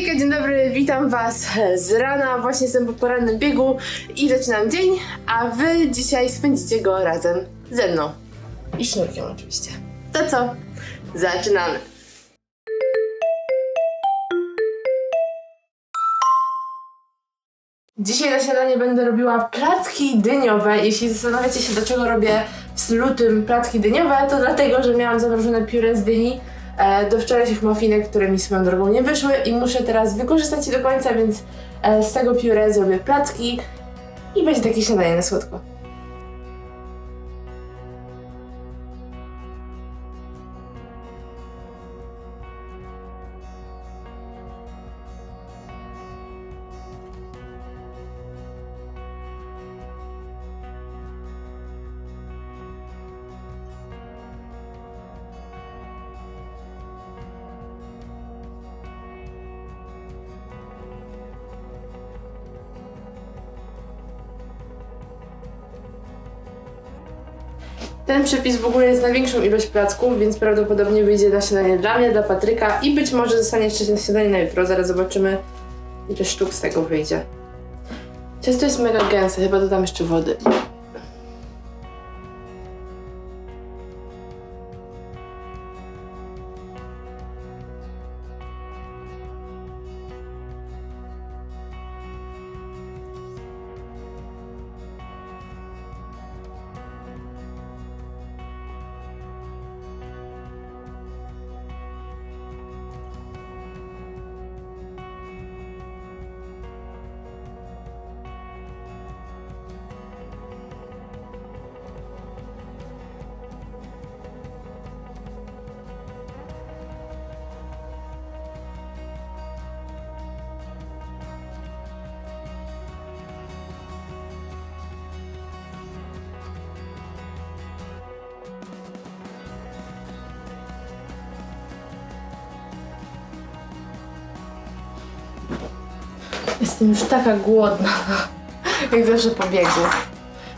Hejka, dzień dobry, witam Was z rana. Właśnie jestem po porannym biegu i zaczynam dzień, a Wy dzisiaj spędzicie go razem ze mną. I sznurkiem oczywiście. To co? Zaczynamy. Dzisiaj na śniadanie będę robiła placki dyniowe. Jeśli zastanawiacie się, dlaczego robię w lutym placki dyniowe, to dlatego, że miałam zamrożone pióre z dyni do wczorajszych muffinek, które mi swoją drogą nie wyszły i muszę teraz wykorzystać je do końca, więc e, z tego pióre zrobię placki i będzie takie śniadanie na słodko. Ten przepis w ogóle jest na większą ilość placków, więc prawdopodobnie wyjdzie na śniadanie dla mnie, dla Patryka i być może zostanie jeszcze na śniadanie na jutro. Zaraz zobaczymy, ile sztuk z tego wyjdzie. Ciasto jest mega gęste, chyba dodam jeszcze wody. Jestem już taka głodna, jak zawsze po biegu.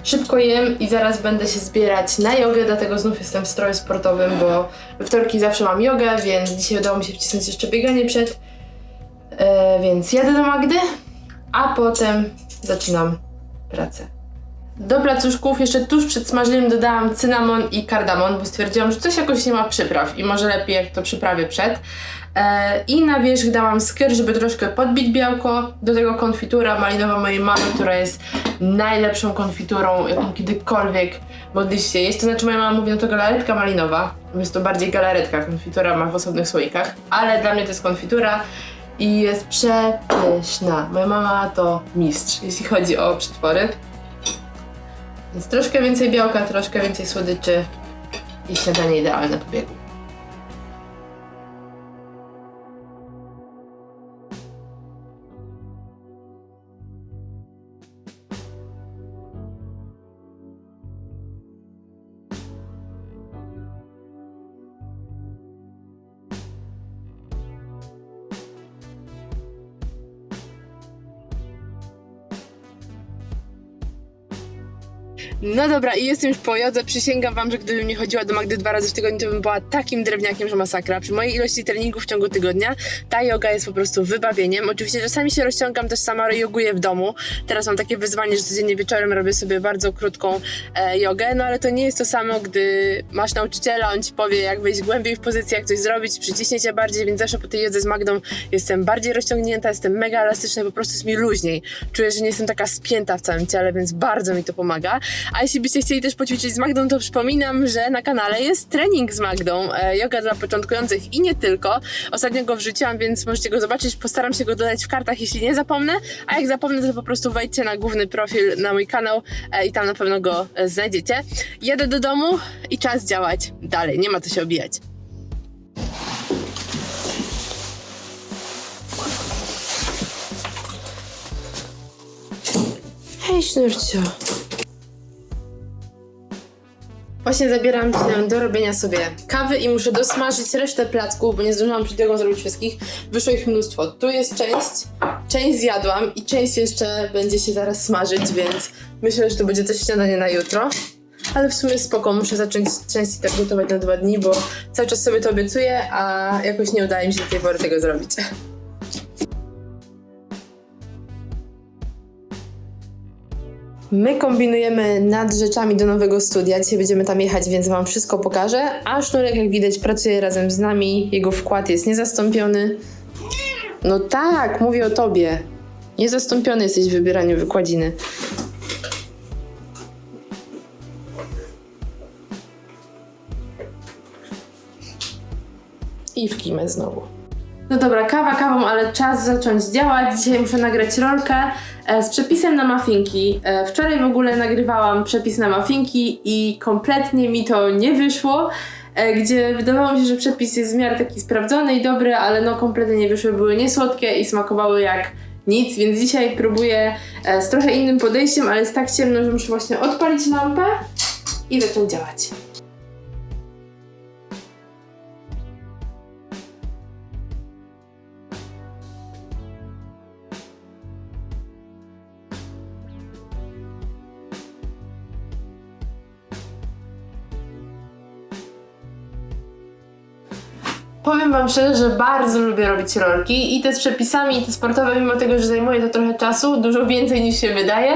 Szybko jem i zaraz będę się zbierać na jogę, dlatego znów jestem w stroju sportowym, bo we wtorki zawsze mam jogę, więc dzisiaj udało mi się wcisnąć jeszcze bieganie przed. E, więc jadę do Magdy, a potem zaczynam pracę. Do placuszków jeszcze tuż przed smażeniem dodałam cynamon i kardamon, bo stwierdziłam, że coś jakoś nie ma przypraw i może lepiej jak to przyprawię przed. E, I na wierzch dałam skyr, żeby troszkę podbić białko. Do tego konfitura malinowa mojej mamy, która jest najlepszą konfiturą, jaką kiedykolwiek mogliście jeść. To znaczy moja mama mówi, no to galaretka malinowa. Jest to bardziej galaretka, konfitura ma w osobnych słoikach. Ale dla mnie to jest konfitura i jest przepyszna. Moja mama to mistrz, jeśli chodzi o przetwory. Więc troszkę więcej białka, troszkę więcej słodyczy i śniadanie idealne po biegu. No dobra, i jestem już po jodze. Przysięgam wam, że gdybym nie chodziła do Magdy dwa razy w tygodniu, to bym była takim drewniakiem, że masakra. Przy mojej ilości treningów w ciągu tygodnia ta yoga jest po prostu wybawieniem. Oczywiście czasami się rozciągam, też sama joguję w domu. Teraz mam takie wyzwanie, że codziennie wieczorem robię sobie bardzo krótką e, jogę, no ale to nie jest to samo, gdy masz nauczyciela, on ci powie, jak wejść głębiej w pozycję, jak coś zrobić, przyciśnie cię bardziej, więc zawsze po tej jodze z Magdą jestem bardziej rozciągnięta, jestem mega elastyczna, po prostu jest mi luźniej. Czuję, że nie jestem taka spięta w całym ciele, więc bardzo mi to pomaga. A jeśli byście chcieli też poćwiczyć z Magdą, to przypominam, że na kanale jest trening z Magdą, e, yoga dla początkujących i nie tylko. Ostatnio go wrzuciłam, więc możecie go zobaczyć. Postaram się go dodać w kartach, jeśli nie zapomnę. A jak zapomnę, to po prostu wejdźcie na główny profil na mój kanał e, i tam na pewno go e, znajdziecie. Jadę do domu i czas działać dalej. Nie ma co się obijać. Hej, sznurcio. Właśnie zabieram się do robienia sobie kawy i muszę dosmażyć resztę placków, bo nie zdążyłam przed jogą zrobić wszystkich. Wyszło ich mnóstwo. Tu jest część, część zjadłam i część jeszcze będzie się zaraz smażyć, więc myślę, że to będzie coś śniadanie na jutro. Ale w sumie spoko, muszę zacząć część i tak gotować na dwa dni, bo cały czas sobie to obiecuję, a jakoś nie udaje mi się do tej pory tego zrobić. My kombinujemy nad rzeczami do nowego studia. Dzisiaj będziemy tam jechać, więc Wam wszystko pokażę. A Sznurek, jak widać, pracuje razem z nami. Jego wkład jest niezastąpiony. No tak, mówię o Tobie. Niezastąpiony jesteś w wybieraniu wykładziny. I w kimę znowu. No dobra, kawa kawą, ale czas zacząć działać. Dzisiaj muszę nagrać rolkę e, z przepisem na mafinki. E, wczoraj w ogóle nagrywałam przepis na mafinki i kompletnie mi to nie wyszło. E, gdzie wydawało mi się, że przepis jest w miarę taki sprawdzony i dobry, ale no kompletnie nie wyszły, były niesłodkie i smakowały jak nic, więc dzisiaj próbuję z trochę innym podejściem, ale jest tak ciemno, że muszę właśnie odpalić lampę i zacząć działać. Powiem Wam szczerze, że bardzo lubię robić rolki i te z przepisami, i te sportowe, mimo tego, że zajmuje to trochę czasu, dużo więcej niż się wydaje,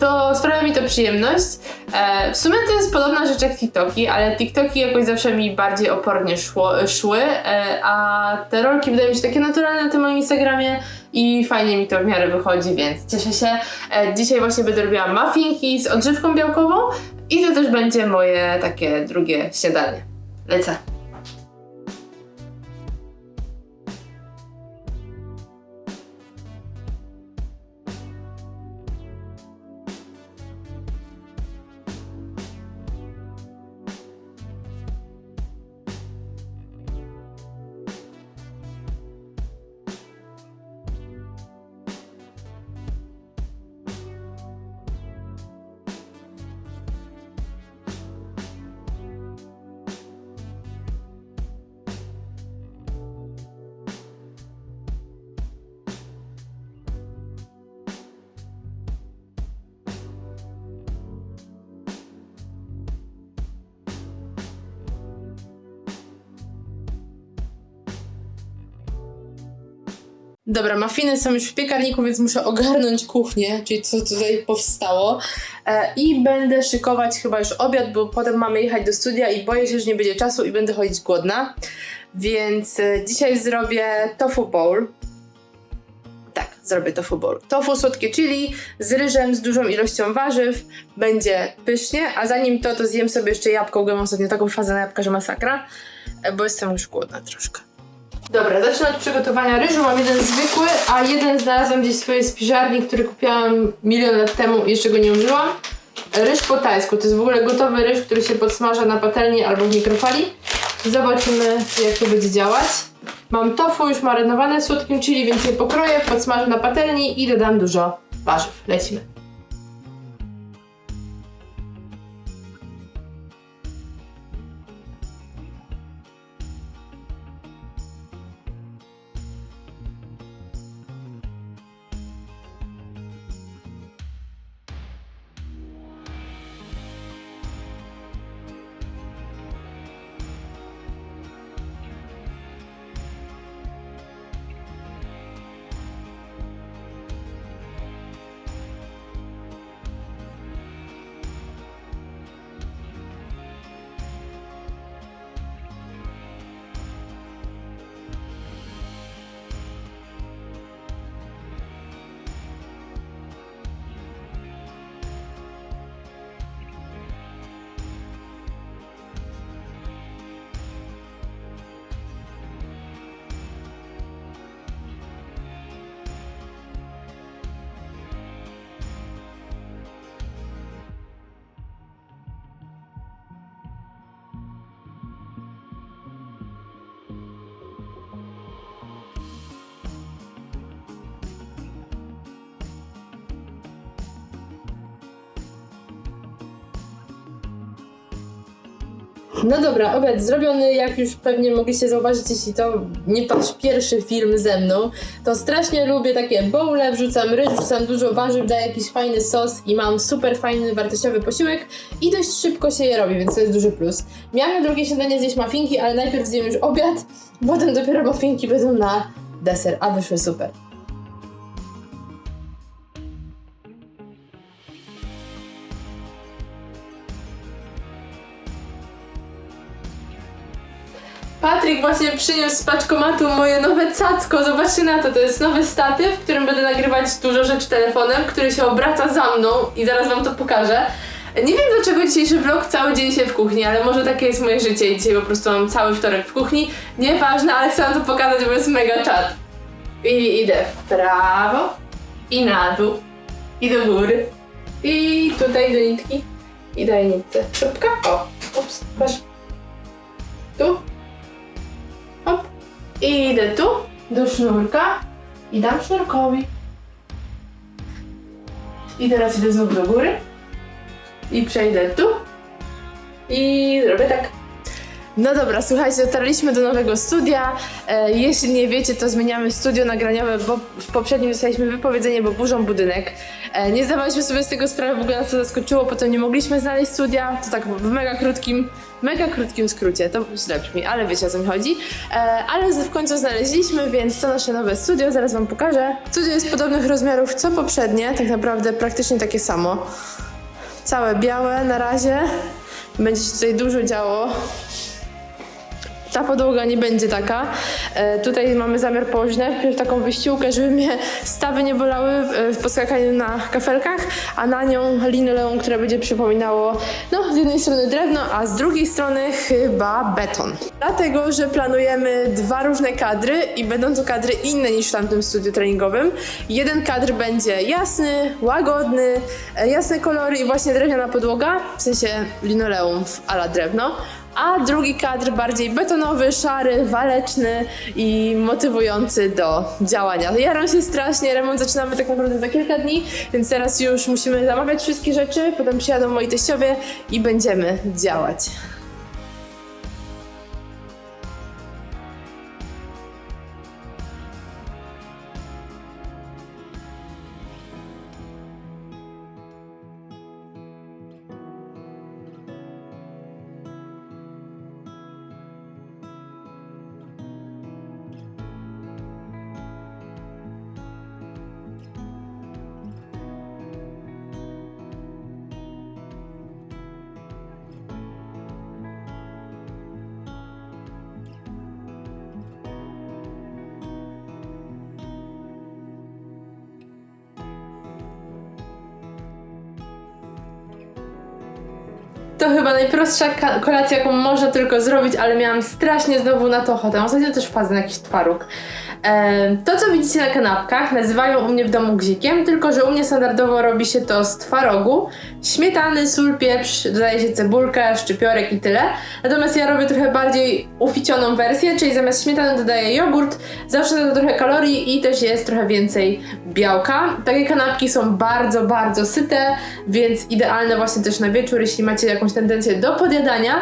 to sprawia mi to przyjemność. E, w sumie to jest podobna rzecz jak TikToki, ale TikToki jakoś zawsze mi bardziej opornie szło, szły, e, a te rolki wydają mi się takie naturalne na tym moim Instagramie i fajnie mi to w miarę wychodzi, więc cieszę się. E, dzisiaj właśnie będę robiła muffinki z odżywką białkową i to też będzie moje takie drugie śniadanie. Lecę. Dobra, mafiny są już w piekarniku, więc muszę ogarnąć kuchnię, czyli co tutaj powstało. E, I będę szykować chyba już obiad, bo potem mamy jechać do studia i boję się, że nie będzie czasu i będę chodzić głodna. Więc e, dzisiaj zrobię tofu bowl. Tak, zrobię tofu bowl. Tofu słodkie chili z ryżem, z dużą ilością warzyw. Będzie pysznie, a zanim to, to zjem sobie jeszcze jabłko. Bo mam ostatnio taką fazę na jabłka, że masakra, e, bo jestem już głodna troszkę. Dobra, zacznę od przygotowania ryżu. Mam jeden zwykły, a jeden znalazłam gdzieś w swojej spiżarni, który kupiłam milion lat temu i jeszcze go nie użyłam. Ryż po tajsku. To jest w ogóle gotowy ryż, który się podsmaża na patelni albo w mikrofali. Zobaczymy, jak to będzie działać. Mam tofu już marynowane słodkim chili, więc je pokroję, podsmażę na patelni i dodam dużo warzyw. Lecimy. No dobra, obiad zrobiony, jak już pewnie mogliście zauważyć, jeśli to nie wasz pierwszy film ze mną, to strasznie lubię takie bowle, wrzucam ryż, wrzucam dużo warzyw, daję jakiś fajny sos i mam super fajny, wartościowy posiłek i dość szybko się je robi, więc to jest duży plus. Miałam na drugie śniadanie zjeść muffinki, ale najpierw zjem już obiad, potem dopiero muffinki będą na deser, a wyszły super. Patryk właśnie przyniósł z paczkomatu moje nowe cacko. Zobaczcie na to, to jest nowy statyw, w którym będę nagrywać dużo rzeczy telefonem, który się obraca za mną i zaraz wam to pokażę. Nie wiem dlaczego dzisiejszy vlog cały dzień się w kuchni, ale może takie jest moje życie i dzisiaj po prostu mam cały wtorek w kuchni. Nieważne, ale chcę wam to pokazać, bo jest mega czad. I idę w prawo i na dół i do góry i tutaj do nitki i daję nitce. Szybka. O, ups, patrz. Tu. I idę tu, do sznurka i dam sznurkowi. I teraz idę znów do góry. I przejdę tu. I zrobię tak. No dobra, słuchajcie, dotarliśmy do nowego studia. E, jeśli nie wiecie, to zmieniamy studio nagraniowe, bo w poprzednim dostaliśmy wypowiedzenie, bo burzą budynek. E, nie zdawaliśmy sobie z tego sprawy, w ogóle nas to zaskoczyło, potem nie mogliśmy znaleźć studia. To tak w mega krótkim, mega krótkim skrócie, to źle brzmi, ale wiecie o co mi chodzi. E, ale w końcu znaleźliśmy, więc to nasze nowe studio, zaraz wam pokażę. Studio jest podobnych rozmiarów co poprzednie, tak naprawdę praktycznie takie samo. Całe białe na razie. Będzie się tutaj dużo działo. Ta podłoga nie będzie taka. E, tutaj mamy zamiar położyć najpierw taką wyściółkę, żeby mnie stawy nie bolały w poskakaniu na kafelkach, a na nią linoleum, które będzie przypominało no, z jednej strony drewno, a z drugiej strony chyba beton. Dlatego, że planujemy dwa różne kadry i będą to kadry inne niż w tamtym studiu treningowym. Jeden kadr będzie jasny, łagodny, e, jasne kolory i właśnie drewniana podłoga, w sensie linoleum w ala drewno a drugi kadr bardziej betonowy, szary, waleczny i motywujący do działania. Jaram się strasznie, remont zaczynamy tak naprawdę za kilka dni, więc teraz już musimy zamawiać wszystkie rzeczy, potem przyjadą moi teściowie i będziemy działać. To chyba najprostsza kolacja, jaką można tylko zrobić, ale miałam strasznie znowu na to ochotę. Ostatnio też wpadł na jakiś twaróg. To, co widzicie na kanapkach, nazywają u mnie w domu gzikiem, tylko że u mnie standardowo robi się to z twarogu, śmietany, sól, pieprz, dodaje się cebulkę, szczypiorek i tyle. Natomiast ja robię trochę bardziej uficioną wersję, czyli zamiast śmietany dodaję jogurt, zawsze to trochę kalorii i też jest trochę więcej białka. Takie kanapki są bardzo, bardzo syte, więc idealne właśnie też na wieczór, jeśli macie jakąś tendencję do podjadania.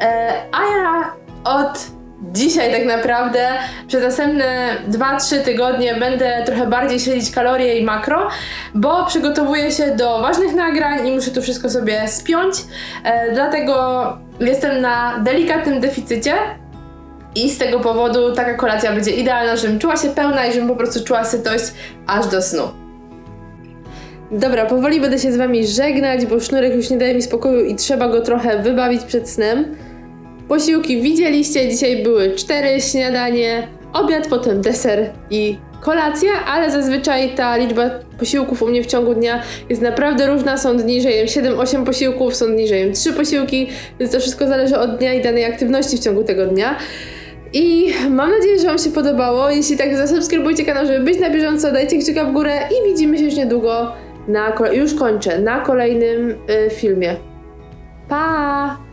E, a ja od dzisiaj tak naprawdę przez następne 2-3 tygodnie będę trochę bardziej śledzić kalorie i makro, bo przygotowuję się do ważnych nagrań i muszę to wszystko sobie spiąć. E, dlatego jestem na delikatnym deficycie. I z tego powodu taka kolacja będzie idealna, żebym czuła się pełna i żebym po prostu czuła sytość aż do snu. Dobra, powoli będę się z wami żegnać, bo sznurek już nie daje mi spokoju i trzeba go trochę wybawić przed snem. Posiłki widzieliście, dzisiaj były cztery śniadanie, obiad, potem deser i kolacja, ale zazwyczaj ta liczba posiłków u mnie w ciągu dnia jest naprawdę różna. Są dni, że jem 7-8 posiłków, są dni, że jem 3 posiłki, więc to wszystko zależy od dnia i danej aktywności w ciągu tego dnia. I mam nadzieję, że Wam się podobało. Jeśli tak, zasubskrybujcie kanał, żeby być na bieżąco, dajcie kciuka w górę i widzimy się już niedługo na, już kończę, na kolejnym y, filmie. Pa!